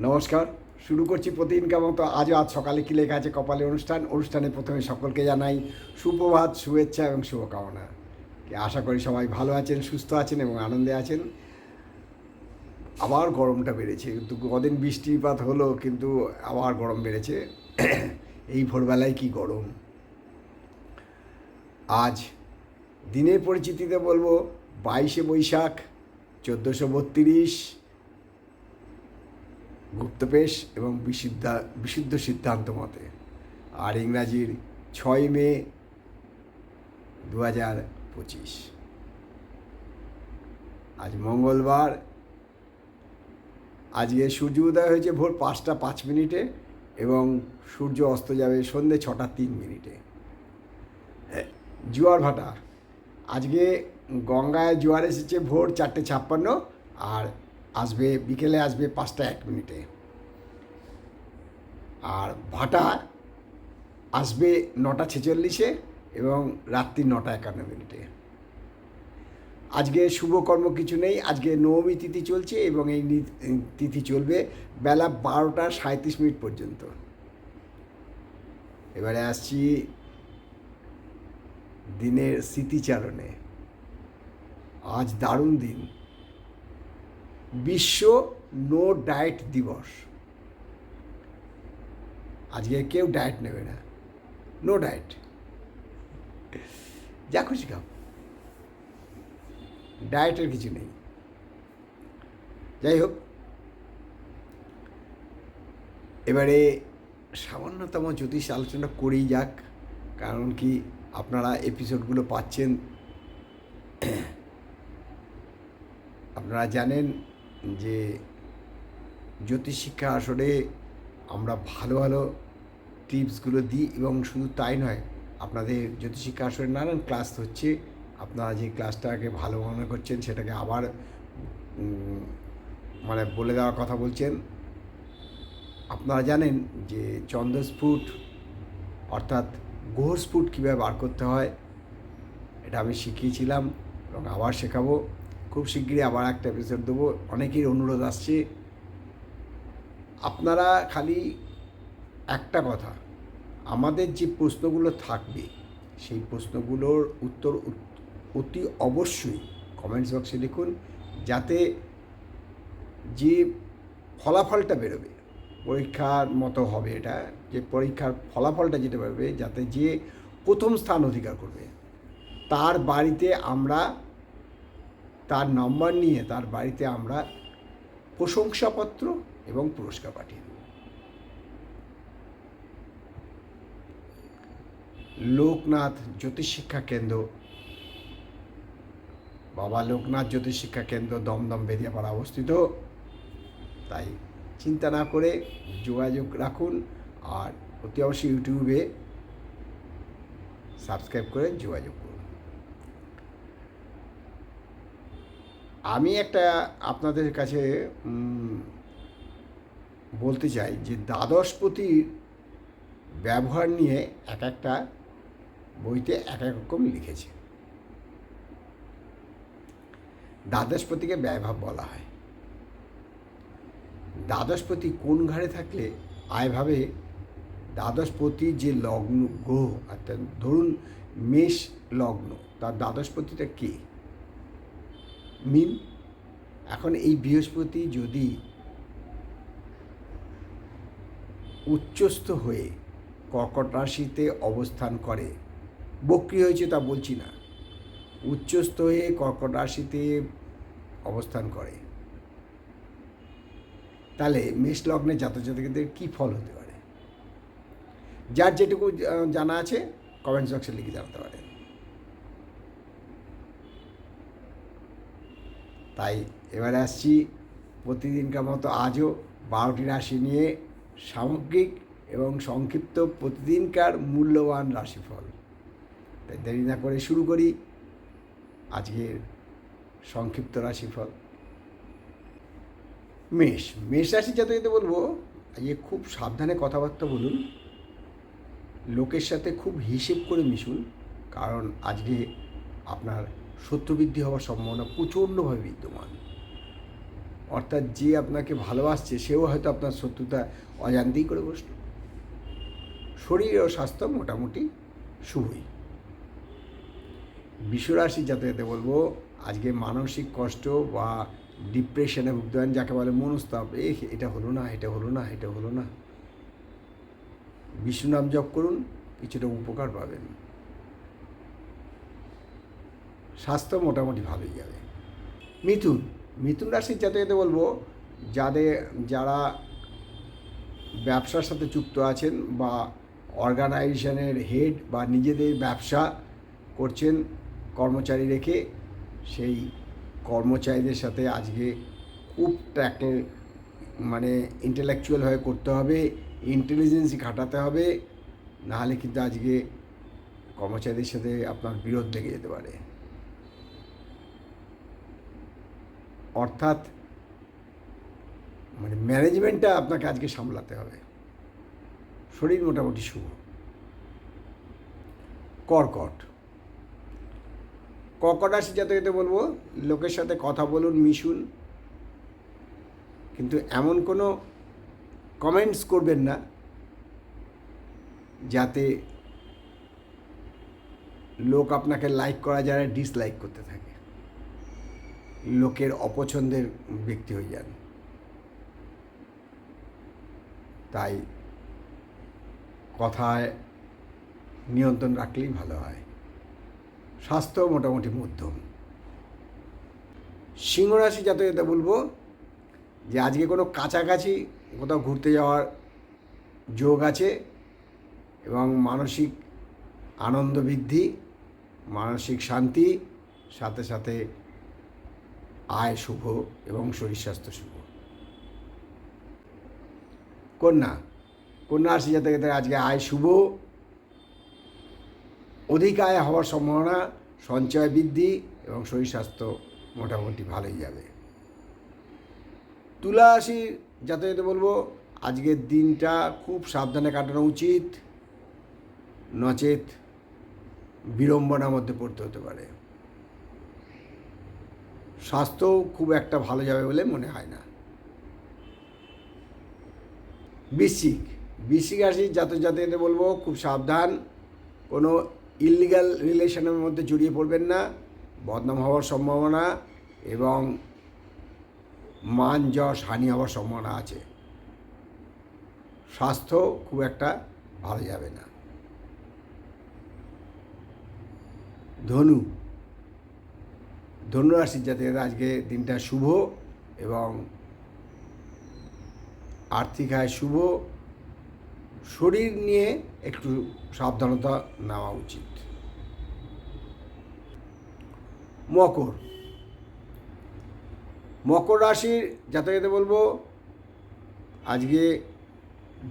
নমস্কার, শুরু করছি প্রতিদিনকার মতো। আজও আজ সকালে কি লেখা আছে কপালে অনুষ্ঠান? অনুষ্ঠানে প্রথমে সকলকে জানাই সুপ্রভাত, শুভেচ্ছা এবং শুভকামনা। আশা করি সবাই ভালো আছেন, সুস্থ আছেন এবং আনন্দে আছেন। আবার গরমটা বেড়েছে। কিন্তু কদিন বৃষ্টিপাত হলো, কিন্তু আবার গরম বেড়েছে। এই ভোরবেলায় কি গরম? আজ দিনের পরিচিতিতে বলব, বাইশে বৈশাখ, চোদ্দোশো বত্রিশ। গুপ্তপেশ এবং বিশুদ্ধা, বিশুদ্ধ সিদ্ধান্ত মতে। আর ইংরাজির ছয় মে দু হাজার পঁচিশ। আজ মঙ্গলবার। আজকে সূর্য উদয় হয়েছে ভোর পাঁচটা পাঁচ মিনিটে এবং সূর্য অস্ত যাবে সন্ধে ছটা তিন মিনিটে। জোয়ার ভাটা। আজকে গঙ্গায় জোয়ার এসেছে ভোর চারটে ছাপ্পান্ন আর আসবে, বিকেলে আসবে পাঁচটা এক মিনিটে। আর ভাটা আসবে নটা ছেচল্লিশে এবং রাত্রি নটা একান্ন মিনিটে। আজকে শুভকর্ম কিছু নেই, আজকে নবমী তিথি চলছে এবং এই তিথি চলবে বেলা বারোটা সাঁত্রিশ মিনিট পর্যন্ত। এবারে আসছি দিনের স্মৃতিচারণে। আজ দারুণ দিন। বিশ্ব নো ডায়েট দিবস। আজকে কেউ ডায়েট নেবে না। No diet. যা খুশি খাও। ডায়েটের কিছু নেই। যাই হোক। এবারে সামান্যতম জ্যোতিষ আলোচনা করেই যাক, কারণ কি আপনারা এপিসোডগুলো পাচ্ছেন। আপনারা জানেন যে জ্যোতিষ শিক্ষা আসরে আমরা ভালো ভালো টিপসগুলো দিই এবং শুধু তাই নয়, আপনাদের জ্যোতিষ শিক্ষা আসরে নানান ক্লাস হচ্ছে। আপনারা যে ক্লাসটাকে ভালো মনে করছেন সেটাকে আবার মানে বলে দেওয়ার কথা বলছেন। আপনারা জানেন যে চন্দ্রস্ফুট অর্থাৎ গ্রহস্ফুট কীভাবে বার করতে হয়, এটা আমি শিখিয়েছিলাম এবং আবার শেখাবো। খুব শিগগিরই আবার একটা এপিসোড দেবো। অনেকের অনুরোধ আসছে। আপনারা খালি একটা কথা, আমাদের যে প্রশ্নগুলো থাকবে, সেই প্রশ্নগুলোর উত্তর অতি অবশ্যই কমেন্টস বক্সে লিখুন, যাতে যে ফলাফলটা বেরোবে, পরীক্ষার মতো হবে এটা, যে পরীক্ষার ফলাফলটা যেটা বেরোবে, যাতে যে প্রথম স্থান অধিকার করবে, তার বাড়িতে আমরা তার নম্বর নিয়ে তার বাড়িতে আমরা প্রশংসাপত্র এবং পুরস্কার পাঠিয়ে দেব। লোকনাথ জ্যোতিষ শিক্ষা কেন্দ্র। বাবা লোকনাথ জ্যোতিষ শিক্ষা কেন্দ্র দমদম বেদিয়াপাড়া অবস্থিত। তাই চিন্তা না করে যোগাযোগ রাখুন আর অতি অবশ্যই ইউটিউবে সাবস্ক্রাইব করে যোগাযোগ করুন আমি একটা আপনাদের কাছে বলতে চাই যে দ্বাদশপতির ব্যবহার নিয়ে এক একটা বইতে এক এক রকম লিখেছে। দ্বাদশপতিকে ব্যয়ভাব বলা হয়। দ্বাদশপতি কোন ঘরে থাকলে আয়ভাবে দ্বাদশপতি যে লগ্ন, গ্রহ, অর্থাৎ ধরুন মেষ লগ্ন, তার দ্বাদশপতিটা কে? মিন এখন এই বৃহস্পতি যদি উচ্চস্থ হয়ে কর্কট রাশিতে অবস্থান করে, বক্রি হয়েছে তা বলছি না, উচ্চস্থ হয়ে কর্কট রাশিতে অবস্থান করে, তাহলে মেষ লগ্নে জাতজাতকদের কী ফল হতে পারে? যার যেটুকু জানা আছে কমেন্ট বক্সে লিখে জানাতে পারেন। তাই এবারে আসছি প্রতিদিনকার মতো আজও বারোটি রাশি নিয়ে সামগ্রিক এবং সংক্ষিপ্ত প্রতিদিনকার মূল্যবান রাশিফল। তাই দেরি না করে শুরু করি আজকের সংক্ষিপ্ত রাশিফল। মেষ মেষ রাশি জাতকদের বলব, আজকে খুব সাবধানে কথাবার্তা বলুন, লোকের সাথে খুব হিসেব করে মিশুন, কারণ আজকে আপনার শত্রুবৃদ্ধি হওয়ার সম্ভাবনা প্রচণ্ডভাবে বিদ্যমান। অর্থাৎ যে আপনাকে ভালোবাসছে, সেও হয়তো আপনার শত্রুতা অজান্তেই করে বসল। শরীর ও স্বাস্থ্য মোটামুটি শুভই। বিশ্বরাশি যাতে যাতে বলব, আজকে মানসিক কষ্ট বা ডিপ্রেশনে ভুগতে পারেন যাকে বলে মনস্তাপ এ এটা হলো না, এটা হলো না, এটা হলো না। বিষ্ণু নাম জপ করুন, কিছুটা উপকার পাবেন। স্বাস্থ্য মোটামুটি ভালোই যাবে মিথুন মিথুন রাশির জাতকে বলব যাদের যারা ব্যবসার সাথে যুক্ত আছেন বা অর্গানাইজেশনের হেড বা নিজেদের ব্যবসা করছেন কর্মচারী রেখে, সেই কর্মচারীদের সাথে আজকে খুব ট্যাকল মানে ইন্টেলেকচুয়ালভাবে করতে হবে ইন্টেলিজেন্সি খাটাতে হবে, নাহলে কিন্তু আজকে কর্মচারীদের সাথে আপনার বিরোধ লেগে যেতে পারে। অর্থাৎ মানে ম্যানেজমেন্টটা আপনাকে আজকে সামলাতে হবে। শরীর মোটামুটি শুভ। কর্কট। কর্কট রাশি জাতকেতে বলব, লোকের সাথে কথা বলুন, মিশুন। কিন্তু এমন কোনো কমেন্টস করবেন না, যাতে লোক আপনাকে লাইক করা যায় ডিসলাইক করতে থাকে। লোকের অপছন্দের ব্যক্তি হয়ে যান। তাই কথায় নিয়ন্ত্রণ রাখলেই ভালো হয়। স্বাস্থ্য মোটামুটি মধ্যম। সিংহরাশি জাতকতা বলব যে, আজকে কোনো কাছাকাছি কোথাও ঘুরতে যাওয়ার যোগ আছে এবং মানসিক আনন্দ বৃদ্ধি, মানসিক শান্তি, সাথে সাথে আয় শুভ এবং শরীর স্বাস্থ্য শুভ। কন্যা কন্যা আসি রাশি জাতকের আজকে আয় শুভ। অধিক আয় হওয়ার সম্ভাবনা, সঞ্চয় বৃদ্ধি এবং শরীর স্বাস্থ্য মোটামুটি ভালোই যাবে। তুলা রাশি যাতায়াতে বলব আজকের দিনটা খুব সাবধানে কাটানো উচিত, নচেত বিড়ম্বনার মধ্যে পড়তে হতে পারে। স্বাস্থ্য খুব একটা ভালো যাবে বলে মনে হয় না। বৃশ্চিক বৃশ্চিক রাশির জাতক জাতিকে বলব, খুব সাবধান, কোনো ইলিগাল রিলেশনের মধ্যে জড়িয়ে পড়বেন না, বদনাম হওয়ার সম্ভাবনা এবং মান, যশ, হানি হওয়ার সম্ভাবনা আছে। স্বাস্থ্য খুব একটা ভালো যাবে না। ধনু ধনুরাশির জাতিরা আজকে দিনটা শুভ এবং আর্থিক আয় শুভ, শরীর নিয়ে একটু সাবধানতা নেওয়া উচিত। মকর। মকর রাশির যাতে বলব, আজকে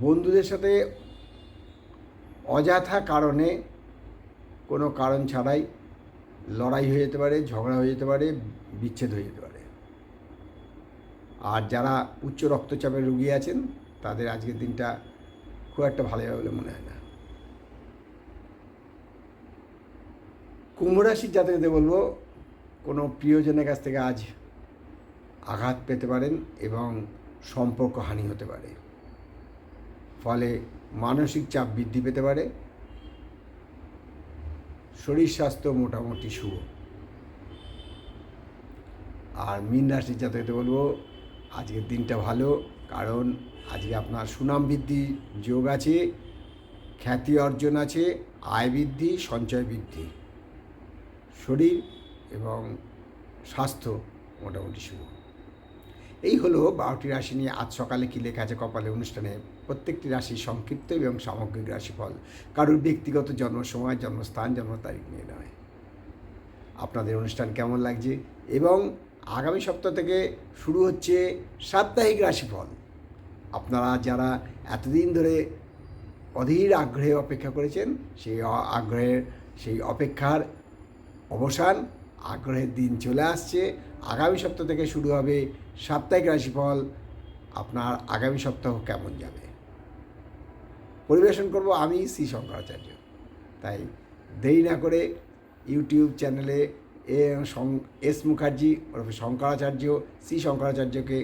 বন্ধুদের সাথে অযথা কারণে কোনো কারণ ছাড়াই লড়াই হয়ে যেতে পারে, ঝগড়া হয়ে যেতে পারে, বিচ্ছেদ হয়ে যেতে পারে। আর যারা উচ্চ রক্তচাপের রুগী আছেন, তাদের আজকের দিনটা খুব একটা ভালো যাবে বলে মনে হয় না। কুম্ভ রাশির জাতকতে বলব, কোনো প্রিয়জনের কাছ থেকে আজ আঘাত পেতে পারেন এবং সম্পর্ক হানি হতে পারে। ফলে মানসিক চাপ বৃদ্ধি পেতে পারে শরীর স্বাস্থ্য মোটামুটি শুভ। আর মীন রাশির জাতকতে বলব, আজকের দিনটা ভালো, কারণ আজকে আপনার সুনাম বৃদ্ধি যোগ আছে, খ্যাতি অর্জন আছে, আয় বৃদ্ধি, সঞ্চয় বৃদ্ধি। শরীর এবং স্বাস্থ্য মোটামুটি শুভ। এই হলো বারোটি রাশি নিয়ে আজ সকালে কী লেখা আছে কপালে অনুষ্ঠানে। প্রত্যেকটি রাশি সংক্ষিপ্ত এবং সামগ্রিক রাশিফল। কারোর ব্যক্তিগত জন্ম সময় জন্মস্থান জন্ম তারিখ নিয়ে নয়। আপনাদের অনুষ্ঠান কেমন লাগছে? এবং আগামী সপ্তাহ থেকে শুরু হচ্ছে সাপ্তাহিক রাশিফল। আপনারা যারা এতদিন ধরে অধীর আগ্রহে অপেক্ষা করেছেন, সেই আগ্রহের, সেই অপেক্ষার অবসান, আগ্রহের দিন চলে আসছে। আগামী সপ্তাহ থেকে শুরু হবে সাপ্তাহিক রাশিফল। আপনার আগামী সপ্তাহ কেমন যাবে? পরিবেশন করব আমি শ্রী শঙ্করাচার্য। তাই দেরি না করে ইউটিউব চ্যানেলে এ এস মুখার্জি, ওরফে শঙ্করাচার্য শ্রী শঙ্করাচার্যকে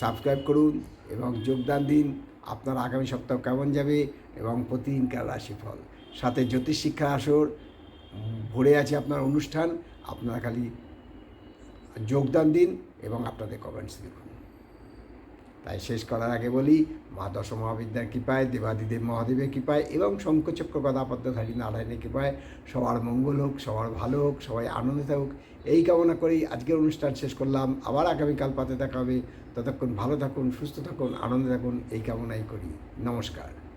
সাবস্ক্রাইব করুন এবং যোগদান দিন। আপনার আগামী সপ্তাহ কেমন যাবে এবং প্রতিদিনকার রাশিফল। সাথে জ্যোতিষ শিক্ষা আসর, ভরে আছে আপনার অনুষ্ঠান। আপনারা খালি যোগদান দিন এবং আপনাদের কমেন্টস লিখুন তাই শেষ করার আগে বলি, মা দশ মহাবিদ্যার কৃপায়, দেবাদিদেব মহাদেবের কৃপায় এবং শঙ্কচক্র গদাপদ্মধারী নারায়ণের কৃপায় সবার মঙ্গল হোক, সবার ভালো হোক, সবাই আনন্দে থাকুক এই কামনা করেই আজকের অনুষ্ঠান শেষ করলাম। আবার আগামীকাল পাতে দেখা হবে। ততক্ষণ ভালো থাকুন, সুস্থ থাকুন, আনন্দে থাকুন। এই কামনাই করি। নমস্কার।